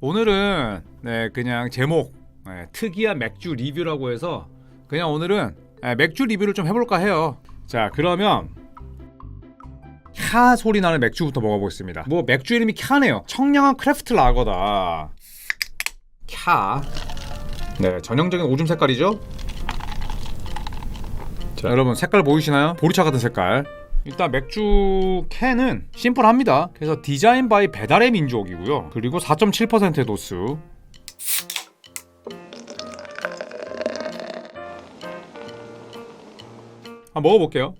오늘은 네 그냥 제목 네, 특이한 맥주 리뷰라고 해서 그냥 오늘은 네, 맥주 리뷰를 좀 해볼까 해요. 자 그러면 캬 소리 나는 맥주부터 먹어보겠습니다. 뭐 맥주 이름이 캬네요. 청량한 크래프트 라거다. 캬. 네 전형적인 오줌 색깔이죠. 자 여러분 색깔 보이시나요? 보리차 같은 색깔. 일단 맥주 캔은 심플합니다. 그래서 디자인 바이 배달의 민족이고요. 그리고 4.7%의 도수. 한번 먹어볼게요.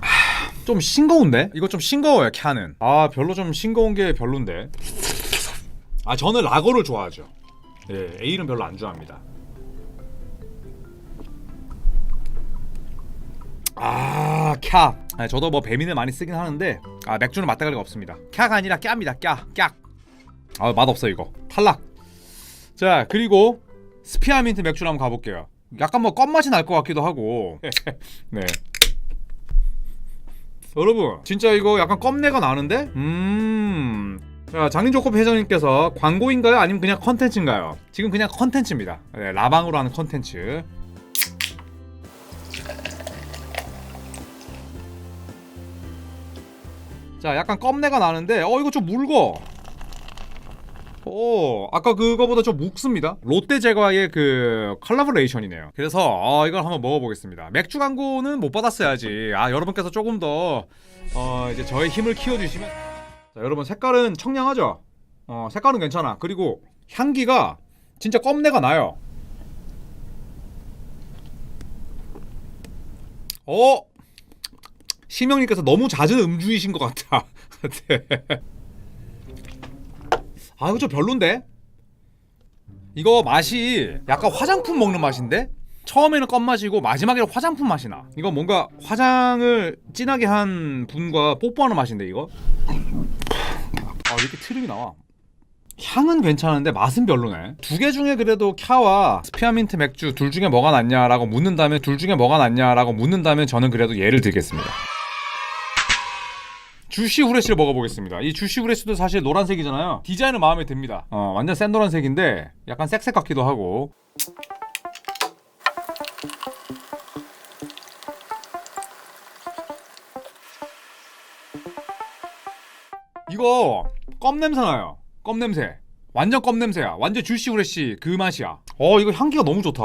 아, 좀 싱거운데? 이거 좀 싱거워요 캔은 아 별로 좀 싱거운 게 별론데 아 저는 라거를 좋아하죠 예 A는 별로 안 좋아합니다 아, 캬. 아, 저도 뭐 배민을 많이 쓰긴 하는데 아, 맥주는 맛다가리가 없습니다. 캬가 아니라 꺄입니다. 꺄. 깍. 아, 맛없어 이거. 탈락. 자, 그리고 스피아민트 맥주를 한번 가볼게요. 약간 뭐 껌맛이 날 것 같기도 하고. 네. 여러분, 진짜 이거 약간 껌내가 나는데? 음. 자, 장인조코프 회장님께서 광고인가요? 아니면 그냥 컨텐츠인가요? 지금 그냥 컨텐츠입니다. 네, 라방으로 하는 컨텐츠. 자, 약간 껌내가 나는데, 어, 이거 좀 묽어. 오, 아까 그거보다 좀 묵습니다. 롯데 제과의 그 컬라보레이션이네요. 그래서 어, 이걸 한번 먹어보겠습니다. 맥주 광고는 못 받았어야지. 아, 여러분께서 조금 더 어, 이제 저의 힘을 키워주시면. 자, 여러분 색깔은 청량하죠? 어, 색깔은 괜찮아. 그리고 향기가 진짜 껌내가 나요. 어, 심영님께서 너무 잦은 음주이신 것 같아. 네. 아 이거 좀 별론데? 이거 맛이 약간 화장품 먹는 맛인데? 처음에는 껌 맛이고 마지막에는 화장품 맛이 나. 이거 뭔가 화장을 진하게 한 분과 뽀뽀하는 맛인데 이거? 아 이렇게 트림이 나와. 향은 괜찮은데 맛은 별로네. 두 개 중에 그래도 캬와 스피아민트 맥주 둘 중에 뭐가 낫냐라고 묻는다면 둘 중에 뭐가 낫냐라고 묻는다면 저는 그래도 얘를 드겠습니다. 주시 후레쉬를 먹어보겠습니다. 이 주시 후레쉬도 사실 노란색이잖아요. 디자인은 마음에 듭니다. 어, 완전 센 노란색인데 약간 색색 같기도 하고. 이거 껌 냄새 나요. 껌 냄새. 완전 껌 냄새야. 완전 주시 후레쉬 그 맛이야. 어 이거 향기가 너무 좋다.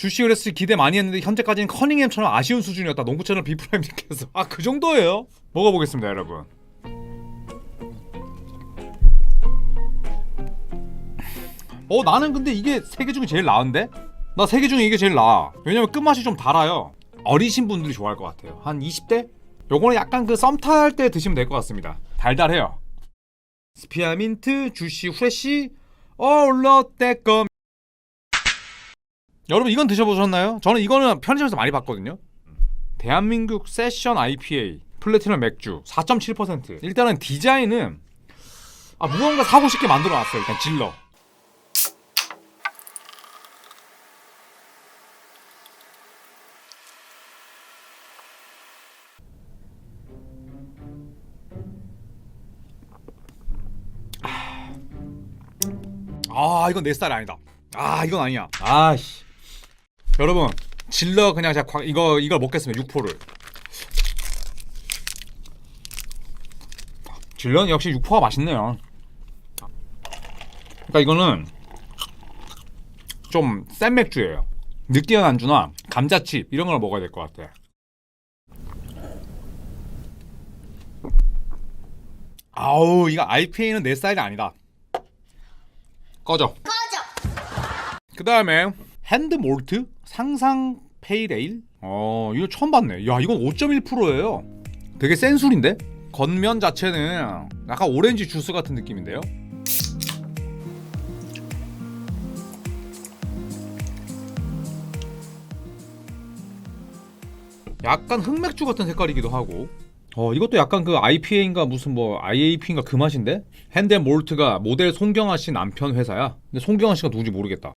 주시 후레쉬 기대 많이 했는데 현재까지는 커닝햄처럼 아쉬운 수준이었다. 농구 채널 비프라임님께서 아 그 정도예요? 먹어보겠습니다, 여러분. 어 나는 근데 이게 세 개 중에 제일 나은데? 나 세 개 중에 이게 제일 나아. 왜냐면 끝맛이 좀 달아요. 어리신 분들이 좋아할 것 같아요. 한 20대? 요거는 약간 그 썸 탈 때 드시면 될 것 같습니다. 달달해요. 스피아민트, 주시, 후레쉬, 올롯데껌. 여러분 이건 드셔보셨나요? 저는 이거는 편의점에서 많이 봤거든요. 대한민국 세션 IPA 플래티넘 맥주 4.7% 일단은 디자인은 아 무언가 사고 싶게 만들어 놨어요. 일단 질러. 아 이건 내 스타일 아니다. 아 이건 아니야. 아씨 여러분 질러 그냥 제가 과- 이거 이걸 먹겠습니다 육포를. 질러는 역시 육포가 맛있네요. 그러니까 이거는 좀 센 맥주예요. 느끼한 안주나 감자칩 이런 걸 먹어야 될 것 같아. 아우 이거 IPA는 내 스타일이 아니다. 꺼져. 꺼져. 그 다음에 핸드 몰트 상상 페이레일? 어 이거 처음 봤네. 야 이건 5.1%예요. 되게 센 술인데? 겉면 자체는 약간 오렌지 주스 같은 느낌인데요? 약간 흑맥주 같은 색깔이기도 하고. 어 이것도 약간 그 IPA인가 무슨 뭐 IAP인가 그 맛인데? 핸드 몰트가 모델 송경아 씨 남편 회사야. 근데 송경아 씨가 누군지 모르겠다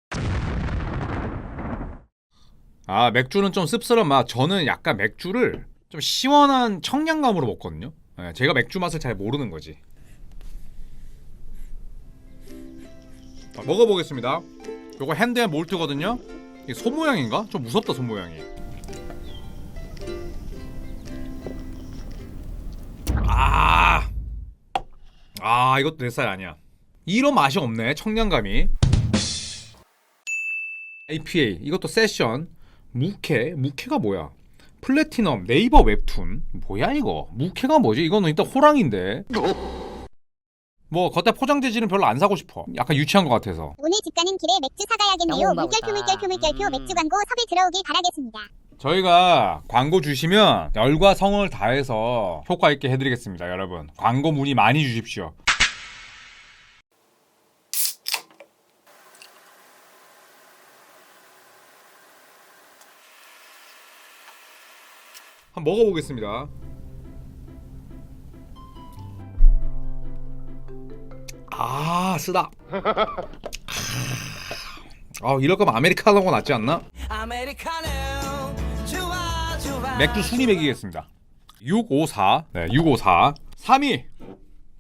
아 맥주는 좀 씁쓸한 맛 저는 약간 맥주를 좀 시원한 청량감으로 먹거든요. 예, 제가 맥주 맛을 잘 모르는 거지. 자, 먹어보겠습니다. 요거 핸드앤 몰트거든요. 이게 손 모양인가? 좀 무섭다 손 모양이. 아, 아 이것도 내 스타일 아니야. 이런 맛이 없네 청량감이. APA 이것도 세션 무케 무케가 뭐야? 플래티넘 네이버 웹툰 뭐야 이거 무케가 뭐지? 이거는 일단 호랑인데. 뭐 겉에 포장재질은 별로 안 사고 싶어. 약간 유치한 것 같아서. 오늘 집 가는 길에 맥주 사가야겠네요. 물결표. 물결표 물결표 음. 맥주 광고 섭외 들어오길 바라겠습니다. 저희가 광고 주시면 열과 성을 다해서 효과 있게 해드리겠습니다, 여러분. 광고 문의 많이 주십시오. 한번 먹어보겠습니다. 아 쓰다. 아 이럴 거면 아메리카노가 낫지 않나? 맥주 순위 매기겠습니다. 654. 네, 654. 3위.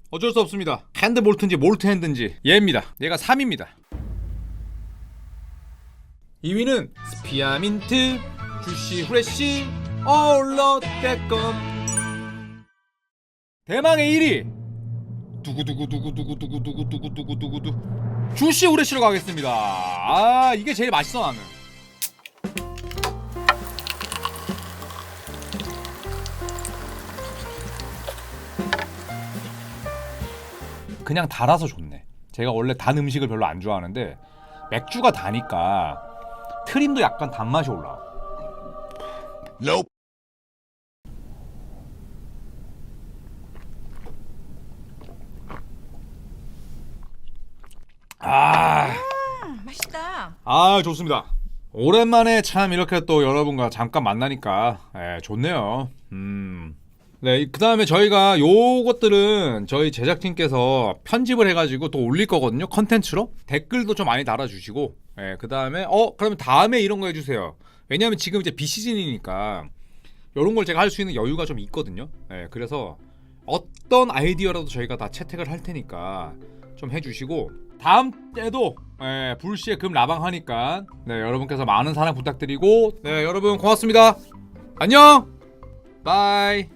어쩔 수 없습니다. 핸드 몰트인지 몰트 핸드인지 얘입니다. 얘가 3위입니다. 2위는 스피아민트, 주시 후레쉬, 얼럿대껌. 대망의 1위. 두구두구두구두구두구두구두구두구두구. 주시 후레쉬로 가겠습니다. 아, 이게 제일 맛있어 나는. 그냥 달아서 좋네. 제가 원래 단 음식을 별로 안 좋아하는데 맥주가 다니까 트림도 약간 단맛이 올라. 아, 아 좋습니다. 오랜만에 참 이렇게 또 여러분과 잠깐 만나니까 예, 좋네요. 음. 네, 그 다음에 저희가 요것들은 저희 제작팀께서 편집을 해가지고 또 올릴 거거든요. 컨텐츠로. 댓글도 좀 많이 달아주시고. 예, 그 다음에, 어, 그러면 다음에 이런 거 해주세요. 왜냐면 지금 이제 비시즌이니까 이런 걸 제가 할 수 있는 여유가 좀 있거든요. 예, 그래서 어떤 아이디어라도 저희가 다 채택을 할 테니까 좀 해주시고 다음 때도 예, 불시에 금 라방 하니까 네 여러분께서 많은 사랑 부탁드리고 네 여러분 고맙습니다. 안녕. 바이.